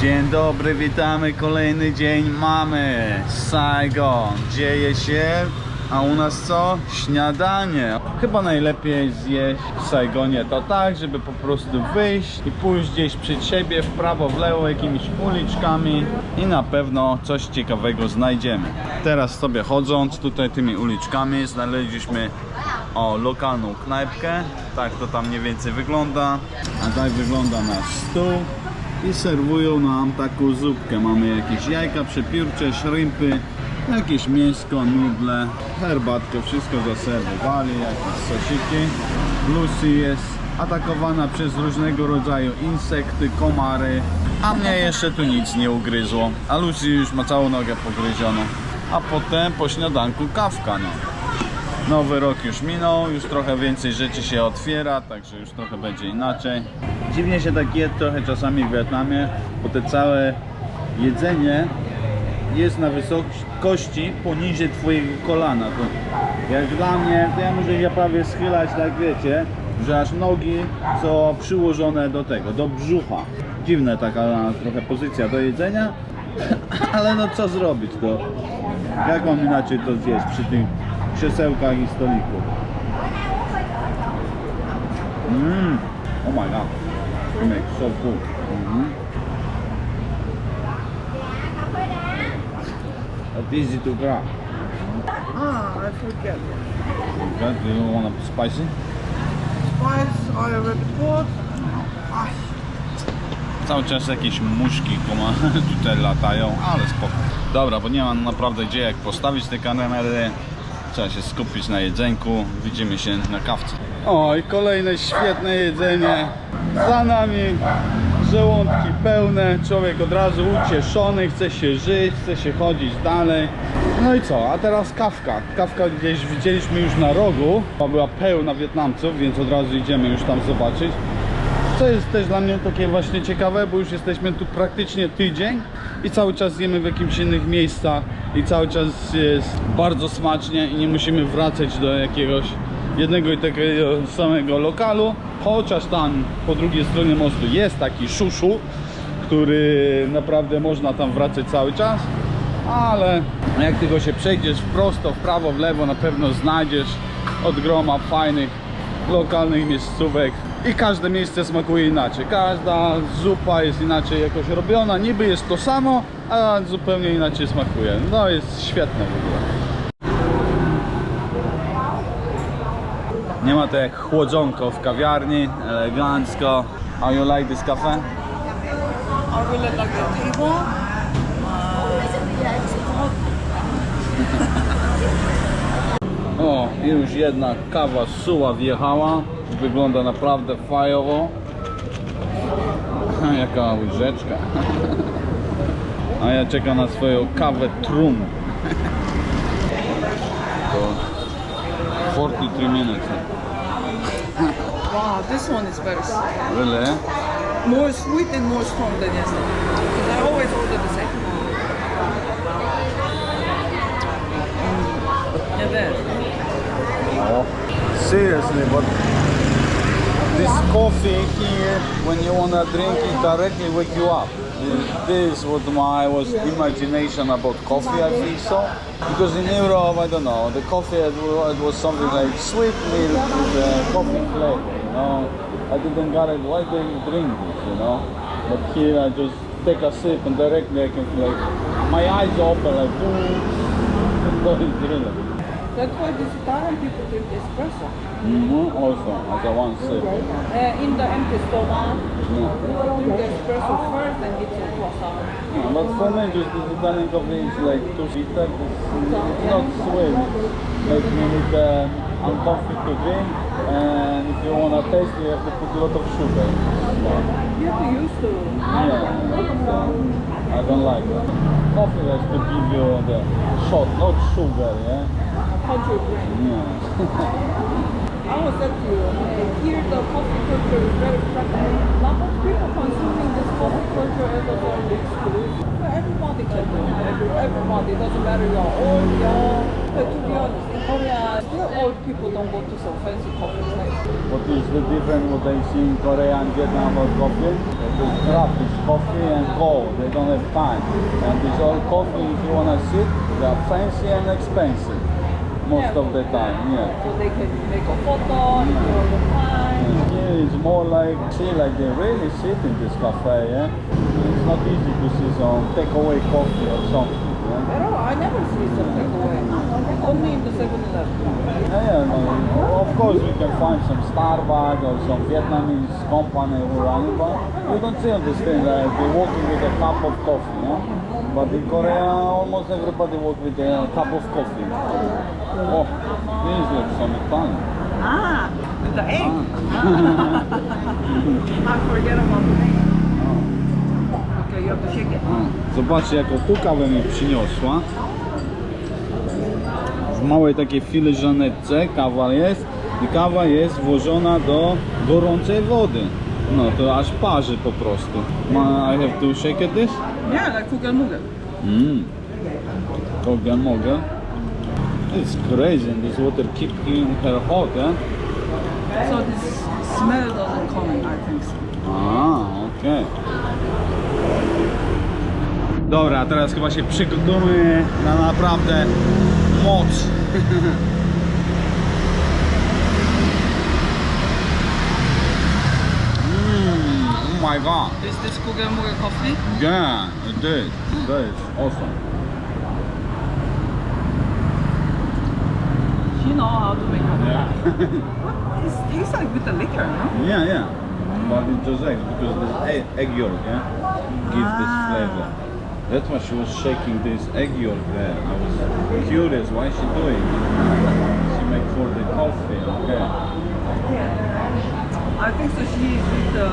Dzień dobry, witamy, kolejny dzień mamy. Saigon, dzieje się, a u nas co? Śniadanie Chyba najlepiej zjeść w Saigonie to tak, żeby po prostu wyjść i pójść gdzieś przed siebie, w prawo, w lewo, jakimiś uliczkami i na pewno coś ciekawego znajdziemy Teraz sobie chodząc tutaj tymi uliczkami znaleźliśmy o lokalną knajpkę Tak to tam mniej więcej wygląda A tak wygląda nasz stół i serwują nam taką zupkę. Mamy jakieś jajka przepiórcze, szrympy, jakieś mięsko, nudle, herbatkę, wszystko zaserwowali, jakieś sosiki. Lucy jest atakowana przez różnego rodzaju insekty, komary, a mnie jeszcze tu nic nie ugryzło. A Lucy już ma całą nogę pogryzioną. A potem po śniadanku kawka, no. Nowy rok już minął, już trochę więcej rzeczy się otwiera, także już trochę będzie inaczej. Dziwnie się tak je trochę czasami w Wietnamie, bo te całe jedzenie jest na wysokości poniżej twojego kolana. To jak dla mnie, to ja muszę się prawie schylać, tak wiecie, że aż nogi są przyłożone do tego, do brzucha. Dziwna taka trochę pozycja do jedzenia, ale no co zrobić, to jak mam inaczej to zjeść przy tych krzesełkach i stoliku. Mmm, oh my god, it makes so good. Mhm. But easy to grab. Ah, I forget. Okay, do you want it spicy? Spice. Ah, Cały czas jakieś muszki tutaj latają, ale spoko. Dobra, bo nie mam naprawdę gdzie jak postawić te kamery. Trzeba się skupić na jedzenku. Widzimy się na kawce. O i kolejne świetne jedzenie. Za nami żołądki pełne. Człowiek od razu ucieszony, chce się żyć, chce się chodzić dalej. No i co? A teraz kawka. Kawka gdzieś widzieliśmy już na rogu. Była pełna Wietnamców, więc od razu idziemy już tam zobaczyć. Co jest też dla mnie takie właśnie ciekawe, bo już jesteśmy tu praktycznie tydzień i cały czas jemy w jakimś innych miejscach i cały czas jest bardzo smacznie i nie musimy wracać do jakiegoś jednego i takiego samego lokalu, chociaż tam po drugiej stronie mostu jest taki szuszu, który naprawdę można tam wracać cały czas, ale jak tylko się przejdziesz prosto, w prawo, w lewo, na pewno znajdziesz od groma fajnych lokalnych miejscówek i każde miejsce smakuje inaczej. Każda zupa jest inaczej jakoś robiona, niby jest to samo, a zupełnie inaczej smakuje. No jest świetne w ogóle. Nie ma to jak chłodzonko w kawiarni, elegancko. How you like this cafe? I really like the table. O, już jedna kawa suła wjechała. Wygląda naprawdę fajowo. Jaka łyżeczka. A ja czekam na swoją kawę trum. To 43 minutes. Wow, this one is better. Really? More sweet and more strong than yesterday. 'Cause I always order the same. Mm. Yeah. Oh. Seriously, but this coffee here, when you wanna drink it, directly wake you up. This was my was imagination about coffee. I think so, because in Europe, I don't know, the coffee it wa- it was something like sweet milk with uh, coffee flavor. You know, I didn't get it. Why you drink this? You know, but here I just take a sip and directly I can like my eyes open like. Boom. That's why these Italian people drink espresso. Mm-hmm. Also, as a one sip. Uh, in the empty stomach, Yeah. drink espresso first and eat some croissant. Yeah, but for me, just this Italian coffee is like too bitter. It's not sweet. Like me with uh, uncomfy to drink, and if you wanna taste, you have to put a lot of sugar. Yeah, You have to use to. yeah. So, I don't like that. Coffee has to give you the shot, not sugar. Yeah. Country drink. Yeah. I was to you, here the coffee culture is very prevalent. A lot of people consuming this coffee culture as a exclusive. But everybody can do it. Every, everybody, doesn't matter you're old, young, But to be honest, in Korea, still old people don't go to some fancy coffee place. What is the difference what they see in Korea and Vietnam about coffee? They crap is coffee and cold. They don't have time. And this all coffee, if you wanna sit, they are fancy and expensive. Most Yeah. of the time, yeah. So they can make a photo, enjoy the time. Here it's more like, see, like they really sit in this cafe, yeah? It's not easy to see some takeaway coffee or something, yeah? At all, I never see some takeaway. Only in the 7-Eleven. Yeah, yeah, no, of course we can find some Starbucks or some Vietnamese company or whatever. but you don't see on this thing like they're walking with a cup of coffee, yeah? But in Korea, almost everybody walk with a cup of coffee. Oh, this looks some Italian. Ah, with the egg. I forget about the egg. Okay, you have to shake it. Zobaczcie jaką tu kawę mi przyniosła. W małej takiej filiżaneczce kawa jest i kawa jest włożona do gorącej wody. No to aż parzy po prostu. Ma, I have to shake it this? Yeah, like cook and mugel. Mmm. Mogę. It's crazy and this water keep in her hot, yeah? So this smell doesn't come in, I think so. A, okej. Dobra, teraz chyba się przygotujemy na naprawdę moc. mm, oh my god. Is this and mugel coffee? Yeah, it is. That is awesome. She know how to make it. Yeah. It tastes like with the liquor, no? yeah, yeah. But it just eggs because the egg, egg yolk, yeah, gives this Ah. flavor. That's why she was shaking this egg yolk there. I was curious why she doing. She make for the coffee, okay. Yeah. I think so she is with the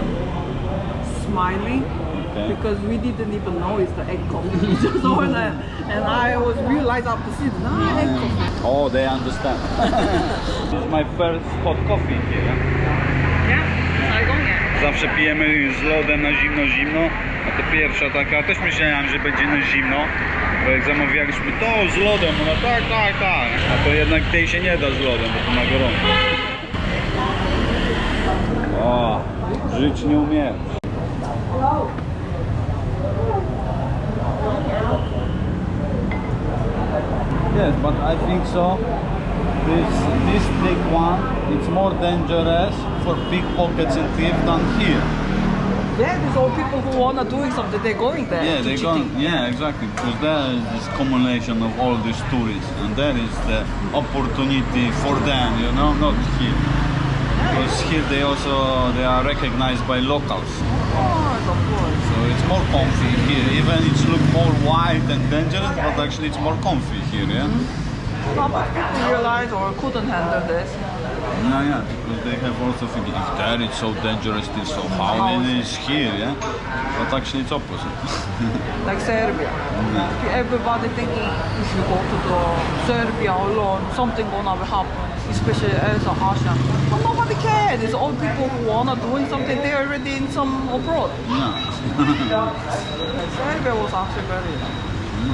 smiling Okay. because we didn't even know it's the egg coffee. We just it and, I was realized after seeing, ah, egg coffee. Oh, they understand. this is my first hot coffee here. Yeah? Yeah, Saigon, yeah. Zawsze pijemy z lodem na zimno, zimno. A to pierwsza taka, też myślałem, że będzie na zimno. Bo jak zamawialiśmy to z lodem, ona tak, tak, tak. A to jednak tej się nie da z lodem, bo to na gorąco. O, żyć nie umiem. Yes, but I think so. This this big one, it's more dangerous for pickpockets and thieves than here. Yeah, these old people who wanna doing something, they're going there. Yeah, they go. cheating. Yeah, exactly. Because there is this combination of all these tourists, and there is the opportunity for them. You know, not here. Because here they also they are recognized by locals, course, of course. so it's more comfy here. Even it look more wild and dangerous, but actually it's more comfy here. Yeah. Mm-hmm. How much people realize or couldn't handle this? Yeah, yeah, because they have also think if there it's so dangerous, it's so how How it is here, yeah. But actually it's opposite. Like Serbia. Mm-hmm. Everybody thinking if you go to the Serbia alone, something gonna happen, especially as a. But nobody cares. It's all people who wanna doing something. They're already in some abroad. yeah. Serbia was actually very.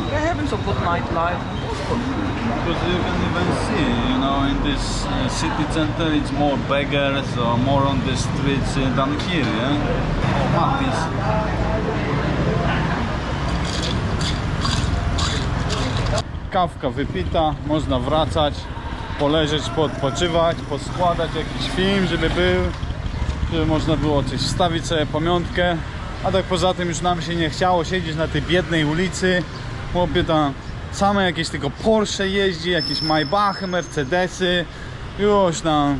They're having some good nightlife. Because you can even see, you know, in this uh, city center, it's more beggars or more on the streets uh, than here, yeah. Matis. Kawka wypita, można wracać, poleżeć, poodpoczywać, poskładać jakiś film, żeby był, żeby można było coś wstawić sobie pamiątkę. A tak poza tym już nam się nie chciało siedzieć na tej biednej ulicy. Chłopie tam same jakieś tylko Porsche jeździ, jakieś Maybachy, Mercedesy. Już nam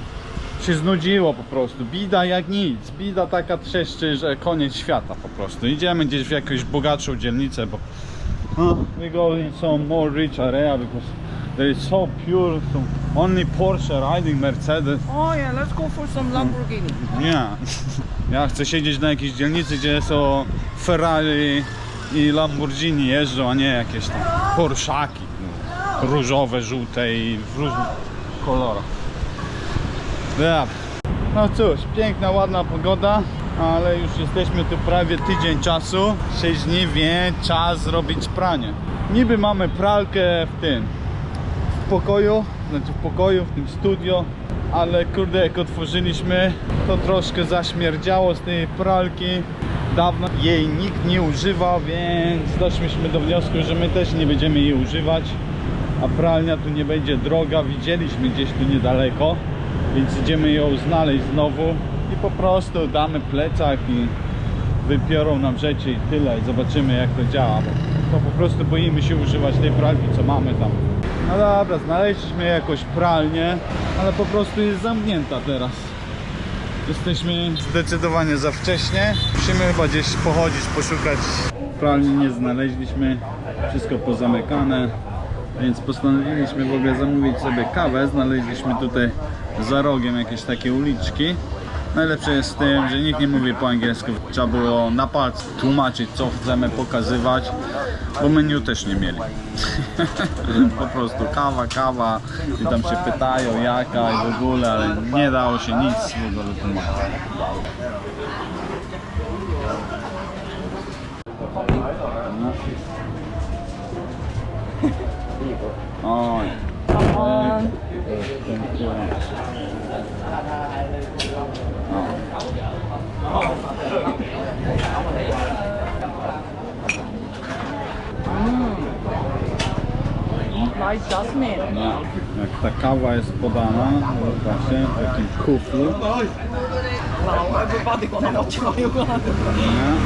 się znudziło po prostu. Bida jak nic. Bida taka trzeszczy, że koniec świata po prostu. Idziemy gdzieś w jakąś bogatszą dzielnicę, bo uh, we go in some more rich area because there is so pure, so only Porsche riding Mercedes. Oh yeah, let's go for some Lamborghini. Nie. Ja chcę siedzieć na jakiejś dzielnicy, gdzie są Ferrari i Lamborghini jeżdżą, a nie jakieś tam Porszaki. Różowe, żółte i w różnych kolorach. Ja. No cóż, piękna, ładna pogoda, ale już jesteśmy tu prawie tydzień czasu. 6 dni, więc czas zrobić pranie. Niby mamy pralkę w tym, pokoju, znaczy w pokoju, w tym studio, ale kurde jak otworzyliśmy, to troszkę zaśmierdziało z tej pralki. Dawno jej nikt nie używa, więc doszliśmy do wniosku, że my też nie będziemy jej używać. A pralnia tu nie będzie droga, widzieliśmy gdzieś tu niedaleko, więc idziemy ją znaleźć znowu i po prostu damy plecak i wypiorą nam rzeczy i tyle i zobaczymy jak to działa, to po prostu boimy się używać tej pralki co mamy tam. No dobra, znaleźliśmy jakąś pralnię, ale po prostu jest zamknięta teraz. Jesteśmy zdecydowanie za wcześnie. Musimy chyba gdzieś pochodzić, poszukać. Pralni nie znaleźliśmy, wszystko pozamykane, więc postanowiliśmy w ogóle zamówić sobie kawę. Znaleźliśmy tutaj za rogiem jakieś takie uliczki. Najlepsze jest w tym, że nikt nie mówi po angielsku. Trzeba było na palc tłumaczyć, co chcemy pokazywać, bo menu też nie mieli. po prostu kawa, kawa i tam się pytają jaka i w ogóle, ale nie dało się nic w ogóle tłumaczyć. Oj, Dziękuję. Nice jasmine. No, jak ta kawa jest podana, właśnie w takim kuflu, Wow, everybody gonna watch how you gonna do. nie?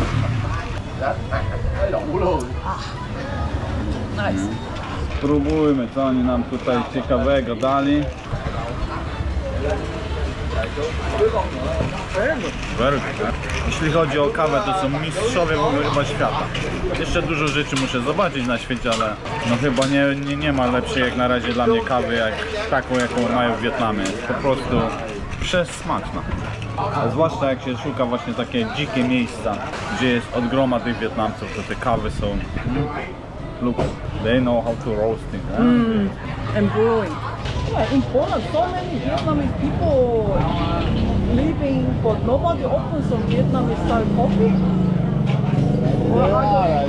Nice. Spróbujmy, co oni nam tutaj ciekawego dali. Very? Jeśli chodzi o kawę, to są mistrzowie w ogóle chyba świata. Jeszcze dużo rzeczy muszę zobaczyć na świecie, ale no chyba nie, nie, nie ma lepszej jak na razie dla mnie kawy jak taką, jaką mają w Wietnamie. Jest po prostu przesmaczna. A zwłaszcza jak się szuka właśnie takie dzikie miejsca, gdzie jest od groma tych Wietnamców, to te kawy są... Mm, look, they know how to roast it. eh? And brewing. Yeah, in Poland, so many Vietnamese people living, but nobody opens some Vietnamese style coffee. Or I,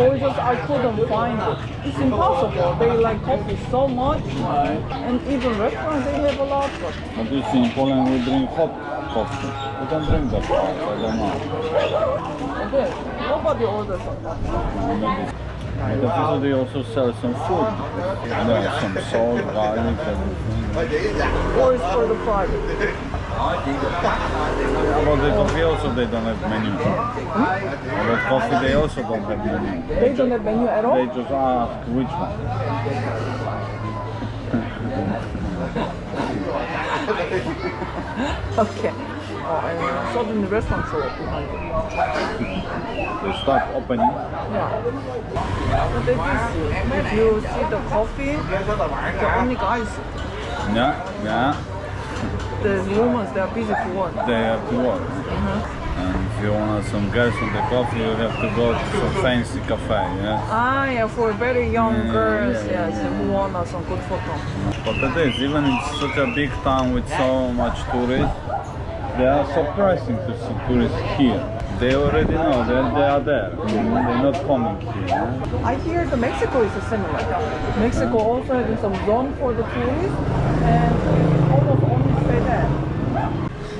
or just I couldn't find it. It's impossible. They like coffee so much, and even restaurants they have a lot. But But you see, in Poland we drink hot coffee. We don't drink that hot, I don't know. again, nobody orders that. But also they also sell some food. There are some salt, garlic, everything. Or it's for the private. About the coffee also they don't have menu. Hmm? About coffee they also don't have menu. They don't have menu at all. They just ask which one. Okay. Oh, and suddenly restaurants are behind it. They start opening. Yeah. But they just, if you see the coffee, the only guys, Yeah, yeah, the women, they are busy to work. they have to work. And if you want some girls on the coffee, you have to go to some fancy cafe, yeah? Ah, yeah, for very young Yeah, girls, yeah, yes, yeah. who want some good photo. But it is, even in such a big town with so much tourists, they are surprising to see tourists here. They already know that they are there. They're not coming here. I hear the Mexico is similar. Mexico also having some zone for the tourists, and almost only stay there.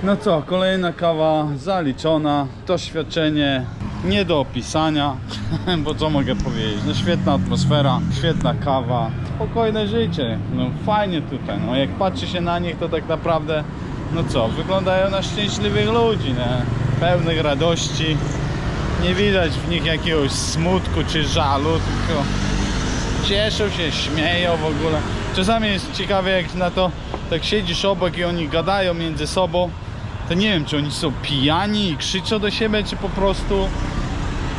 No co, kolejna kawa zaliczona. To świadczenie nie do opisania, bo co mogę powiedzieć? No świetna atmosfera, świetna kawa, spokojne życie. No fajnie tutaj. No jak patrzy się na nich, to tak naprawdę, no co, wyglądają na szczęśliwych ludzi? Pełnych radości. Nie widać w nich jakiegoś smutku czy żalu, tylko cieszą się, śmieją w ogóle. Czasami jest ciekawe jak na to tak siedzisz obok i oni gadają między sobą, to nie wiem czy oni są pijani i krzyczą do siebie, czy po prostu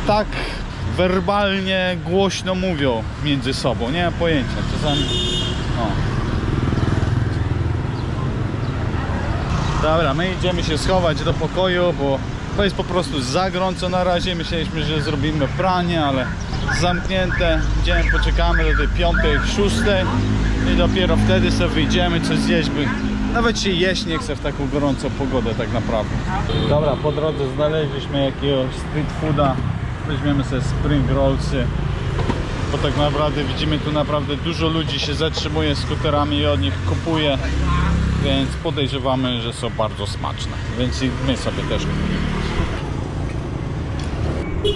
tak werbalnie głośno mówią między sobą. Nie mam pojęcia. Czasami. O. Dobra, my idziemy się schować do pokoju, bo to jest po prostu za gorąco na razie. Myśleliśmy, że zrobimy pranie, ale zamknięte. Idziemy, poczekamy do tej piątej, szóstej i dopiero wtedy sobie wyjdziemy coś zjeść, by nawet się jeść nie chce w taką gorącą pogodę tak naprawdę. Dobra, po drodze znaleźliśmy jakiegoś street fooda. Weźmiemy sobie spring rollsy bo tak naprawdę widzimy tu naprawdę dużo ludzi się zatrzymuje skuterami i od nich kupuje, więc podejrzewamy, że są bardzo smaczne, więc i my sobie też kupimy.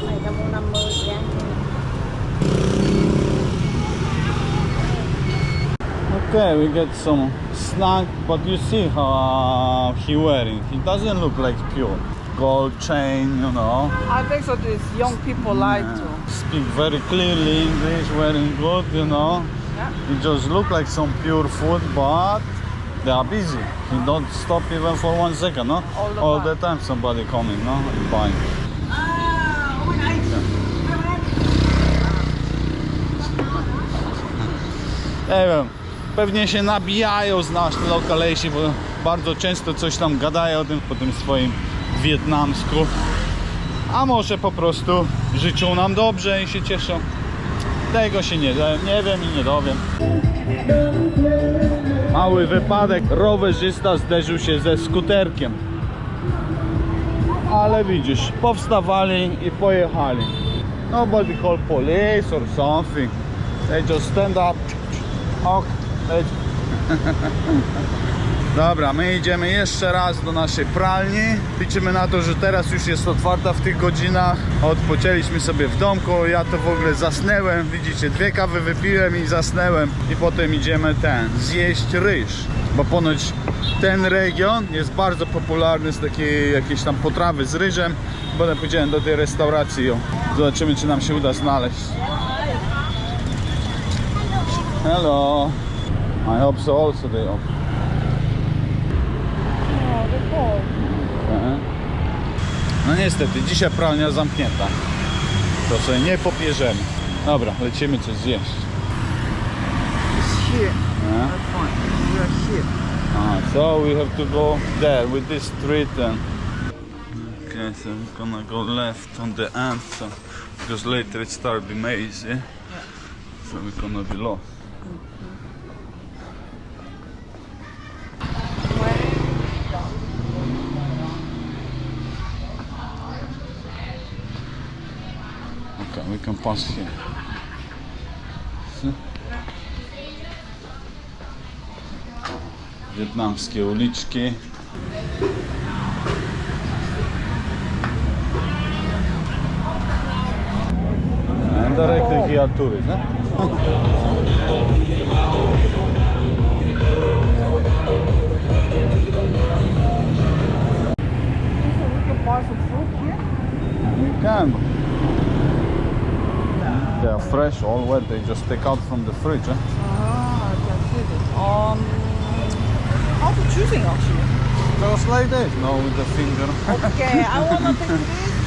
Này ta mua 50 gram Okay, we get some snack, but you see how he wearing. He doesn't look like pure. Gold chain, you know. I think so these young people like to. Speak very clearly English, wearing good, you know. Yeah. It just look like some pure food, but they are busy. You don't stop even for one second, no? All the the time somebody coming, no? And buying. Nie wiem, pewnie się nabijają z nas lokalejsi, bo bardzo często coś tam gadają o tym, po tym swoim wietnamsku. A może po prostu życzą nam dobrze i się cieszą. Tego się nie, nie wiem i nie dowiem. Mały wypadek. Rowerzysta zderzył się ze skuterkiem. Ale widzisz, powstawali i pojechali. Nobody call police or something. They just stand up. Ok. Dobra, my idziemy jeszcze raz do naszej pralni. Liczymy na to, że teraz już jest otwarta w tych godzinach. Odpoczęliśmy sobie w domku. Ja to w ogóle zasnęłem. Widzicie, dwie kawy wypiłem i zasnęłem. I potem idziemy ten, zjeść ryż. Bo ponoć ten region jest bardzo popularny z takiej jakiejś tam potrawy z ryżem. Potem pójdziemy do tej restauracji. i Zobaczymy, czy nam się uda znaleźć. Hello. I hope so also they open. No niestety, dzisiaj pralnia zamknięta. To sobie nie popierzemy. Dobra, lecimy coś zjeść. It's here. That's fine. We are here. Ah, so we have to go there with this street and okay, so we're gonna go left on the end so because later it start be maze, yeah? So we're gonna be lost. Okay, we отиваме към Пасхи. Вьетнамски улички. Indirectly via tourism. Can. They are fresh, all wet. They just take out from the fridge. Eh? Ah, can. Um, how to choosing actually? Just like this, no, with the finger. Okay, I wanna take this.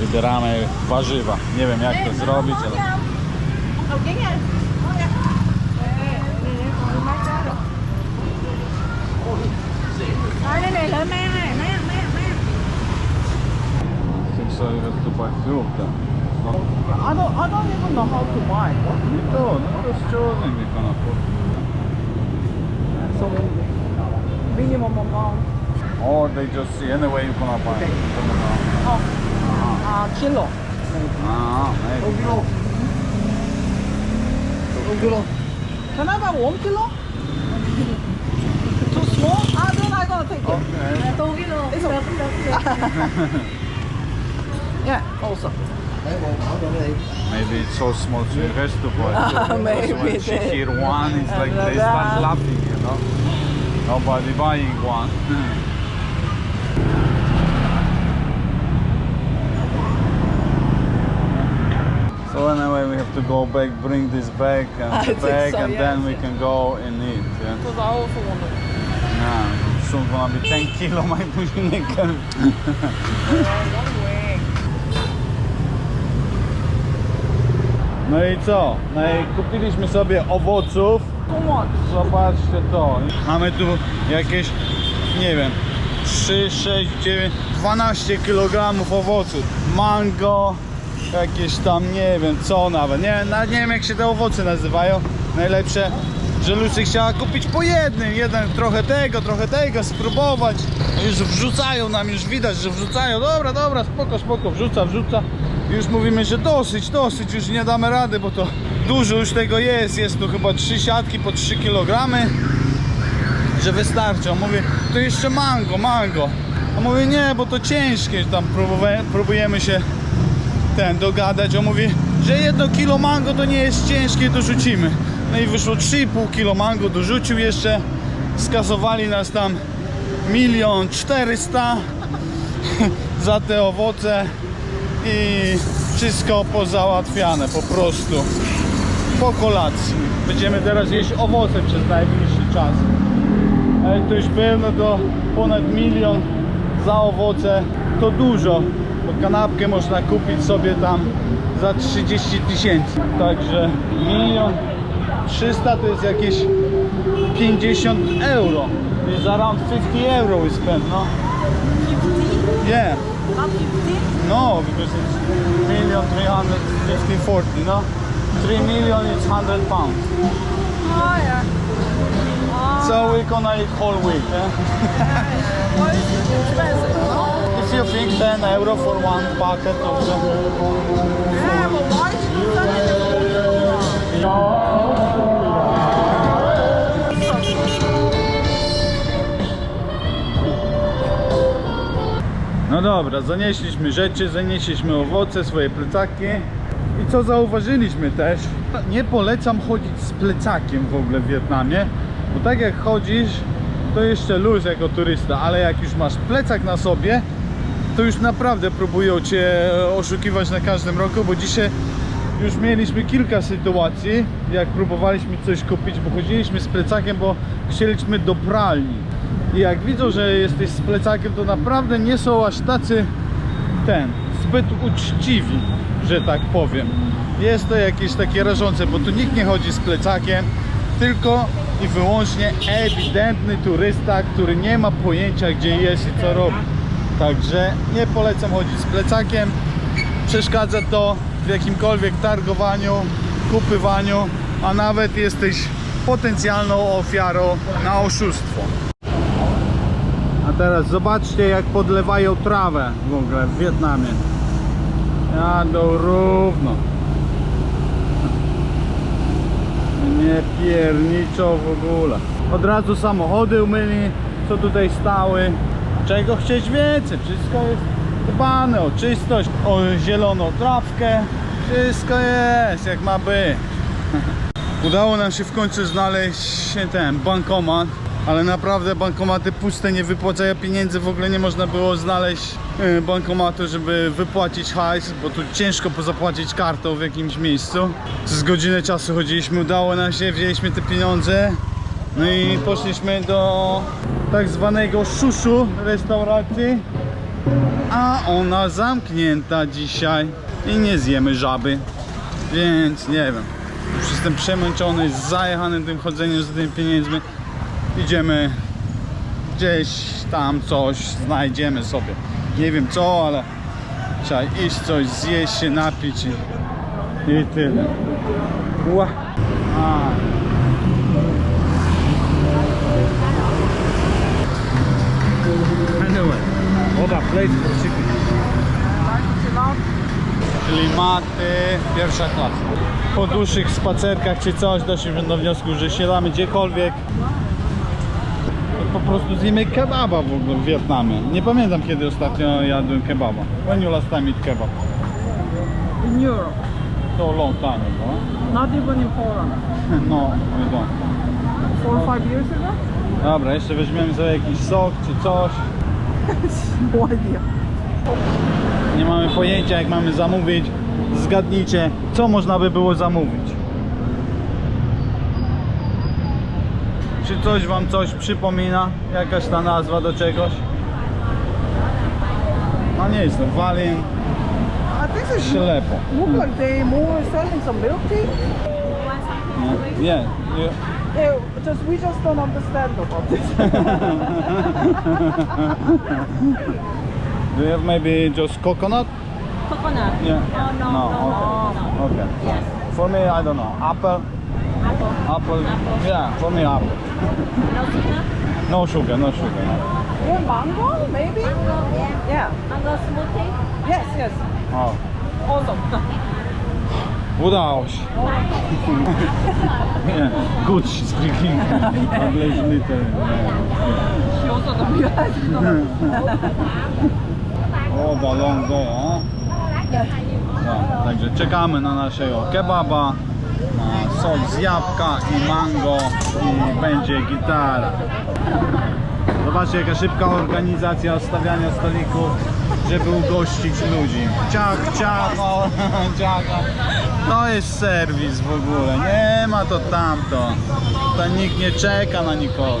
Wybieramy warzywa. Nie wiem jak to zrobić, ale đây này lợi mang so you have to buy few of them. No. I don't, I don't even know how to buy. You don't, no, just choosing we're gonna put. So minimum amount. Or they just see anyway you can gonna buy. it. Oh, uh, kilo. Ah, maybe. Can I buy one kilo? Too small? Ah, then I'm gonna take it. Okay. Tô cái It's Được, Yeah, also. Maybe it's so small so it has to buy. Maybe when she hear one, it's like they start laughing, you know. Nobody buying one. So anyway, we have to go back, bring this back and the bag, so, and yes, then we yes. can go and eat. Yeah. Because I also want to. Yeah, soon gonna be 10 kilo my później One way. No i co? No i kupiliśmy sobie owoców. Zobaczcie to. Mamy tu jakieś, nie wiem, 3, 6, 9, 12 kg owoców. Mango, jakieś tam, nie wiem co nawet. Nie, nawet nie wiem jak się te owoce nazywają. Najlepsze że Lucy chciała kupić po jednym, jeden trochę tego, trochę tego, spróbować. Już wrzucają nam, już widać, że wrzucają, dobra, dobra, spoko, spoko, wrzuca, wrzuca. Już mówimy, że dosyć, dosyć, już nie damy rady, bo to dużo już tego jest, jest tu chyba trzy siatki po 3 kg, że wystarczy. On mówi, to jeszcze mango, mango. A mówię, nie, bo to ciężkie, tam próbuje, próbujemy się ten dogadać. On mówi, że jedno kilo mango to nie jest ciężkie, to rzucimy. No i wyszło 3,5 kilo mango, dorzucił jeszcze. Skasowali nas tam milion czterysta za te owoce i wszystko pozałatwiane po prostu po kolacji. Będziemy teraz jeść owoce przez najbliższy czas. Jak ktoś był, no to ponad milion za owoce to dużo, bo kanapkę można kupić sobie tam za 30 tysięcy. Także milion 300 to jest jakieś 50 euro. It's around 50 euro we spend, no? 50? Yeah. Not 50? No, because it's million 350 40, no? 3 million is 100 pounds. Oh, yeah. Oh, ah. So we're gonna eat whole week, eh? Why is it expensive? If you think 10 euro for one packet of them. Yeah, but why is it No dobra, zanieśliśmy rzeczy, zanieśliśmy owoce, swoje plecaki. I co zauważyliśmy też, nie polecam chodzić z plecakiem w ogóle w Wietnamie, bo tak jak chodzisz, to jeszcze luz jako turysta, ale jak już masz plecak na sobie, to już naprawdę próbują cię oszukiwać na każdym roku, bo dzisiaj już mieliśmy kilka sytuacji, jak próbowaliśmy coś kupić, bo chodziliśmy z plecakiem, bo chcieliśmy do pralni. I jak widzą, że jesteś z plecakiem, to naprawdę nie są aż tacy ten, zbyt uczciwi, że tak powiem. Jest to jakieś takie rażące, bo tu nikt nie chodzi z plecakiem, tylko i wyłącznie ewidentny turysta, który nie ma pojęcia gdzie jest i co robi. Także nie polecam chodzić z plecakiem. Przeszkadza to w jakimkolwiek targowaniu, kupywaniu, a nawet jesteś potencjalną ofiarą na oszustwo. Teraz zobaczcie jak podlewają trawę w ogóle w Wietnamie. Jadą równo. Nie pierniczą w ogóle. Od razu samochody umyli, co tutaj stały. Czego chcieć więcej? Wszystko jest dbane o czystość, o zieloną trawkę. Wszystko jest jak ma być. Udało nam się w końcu znaleźć ten bankomat, ale naprawdę bankomaty puste nie wypłacają pieniędzy, w ogóle nie można było znaleźć e, bankomatu, żeby wypłacić hajs, bo tu ciężko zapłacić kartą w jakimś miejscu. Z godziny czasu chodziliśmy, udało nam się, wzięliśmy te pieniądze, no i poszliśmy do tak zwanego szuszu restauracji, a ona zamknięta dzisiaj i nie zjemy żaby, więc nie wiem. Już jestem przemęczony, zajechany tym chodzeniem z tymi pieniędzmi. Idziemy gdzieś tam coś znajdziemy sobie. Nie wiem co, ale trzeba iść coś zjeść się, napić i, i tyle. Ła. A. Place. Klimaty, pierwsza klasa. Po dłuższych spacerkach czy coś doszliśmy do wniosku, że siadamy gdziekolwiek. Po prostu zjemy kebaba w ogóle w Wietnamie. Nie pamiętam kiedy ostatnio jadłem kebaba. When you last time eat kebab? In Europe, So long time ago. not even in Poland. No, we don't. Four or five years ago? Dobra, jeszcze weźmiemy sobie jakiś sok czy coś. Idea. Nie mamy pojęcia jak mamy zamówić. Zgadnijcie, co można by było zamówić. Czy coś wam coś przypomina? Jakaś ta nazwa do czegoś? No nie jest to Walien, I think they ślepo. look like they more selling some milk tea. Nie, nie, just we just don't understand about this. Do you have maybe just coconut? Coconut. Yeah. No, no, No, no, okay. no, no. Okay. Yes. For me, I don't know. Apple? Apple. apple. Apple. Yeah, for me apple. No sugar? No sugar, no sugar. Yeah, mango, maybe? Yeah. Mango smoothie? Yes, yes. O, Awesome. udało się. Nie, good she's speaking. English little. She also don't realize. O, balon go, a? Tak, także czekamy na naszego kebaba, sok z jabłka i mango i będzie gitara. Zobaczcie jaka szybka organizacja odstawiania stolików, żeby ugościć ludzi. Ciach, ciach, o, ciach. To jest serwis w ogóle, nie ma to tamto. Tutaj nikt nie czeka na nikogo.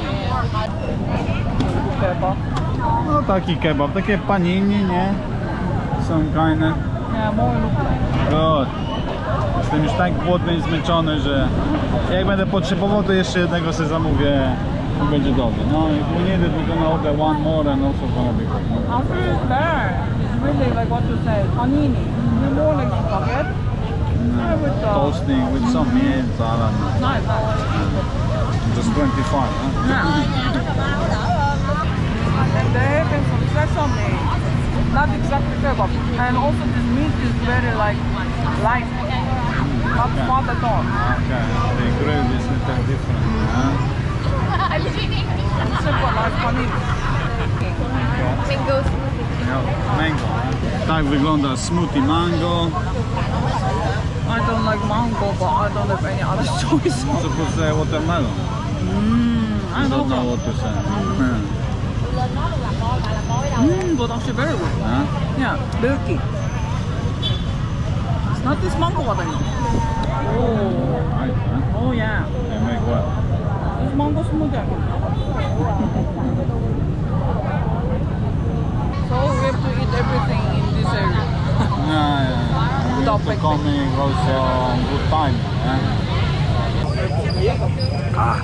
Kebab. No taki kebab, takie panini, nie? Są fajne. Look like. Good. Jestem już tak głodny i zmęczony, że jak będę potrzebował, to jeszcze jednego sobie zamówię i będzie dobrze. No, if we need it, we're gonna order one more and also gonna be good. After it's there, it's really like what you say, panini. It's more like spaghetti. Yeah, with the... Toasting with some meat, salad. Nice, nice. Just 25, huh? Yeah. And they have some sesame. Not exactly kebab. And also this meat is very like light. Not fat at all. Okay, the grill is a little different, huh? Simple like panini. Mango smoothie. No, mango. huh? Tak wygląda smoothie mango. I don't like mango, but I don't have any other choice. Supposed to say watermelon. I don't don't know know. what to say. Hmm. Mm, but actually very good. Huh? Yeah, milky. It's not this mango what I huh? oh yeah. They make what? I can. So we have to eat everything in this area. Yeah, yeah. We have to picnic. coming also on good time. A,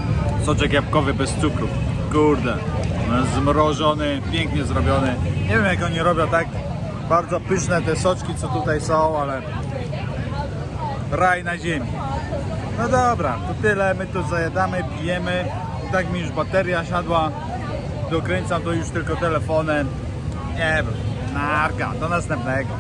soczek jabłkowy bez cukru. Kurde. Jest Zmrożony, pięknie zrobiony. Nie wiem jak oni robią tak bardzo pyszne te soczki co tutaj są, ale raj na ziemi. No dobra, to tyle, my tu zajadamy, pijemy. I tak mi już bateria siadła. Dokręcam to już tylko telefonem. Nie wiem, narka, do następnego.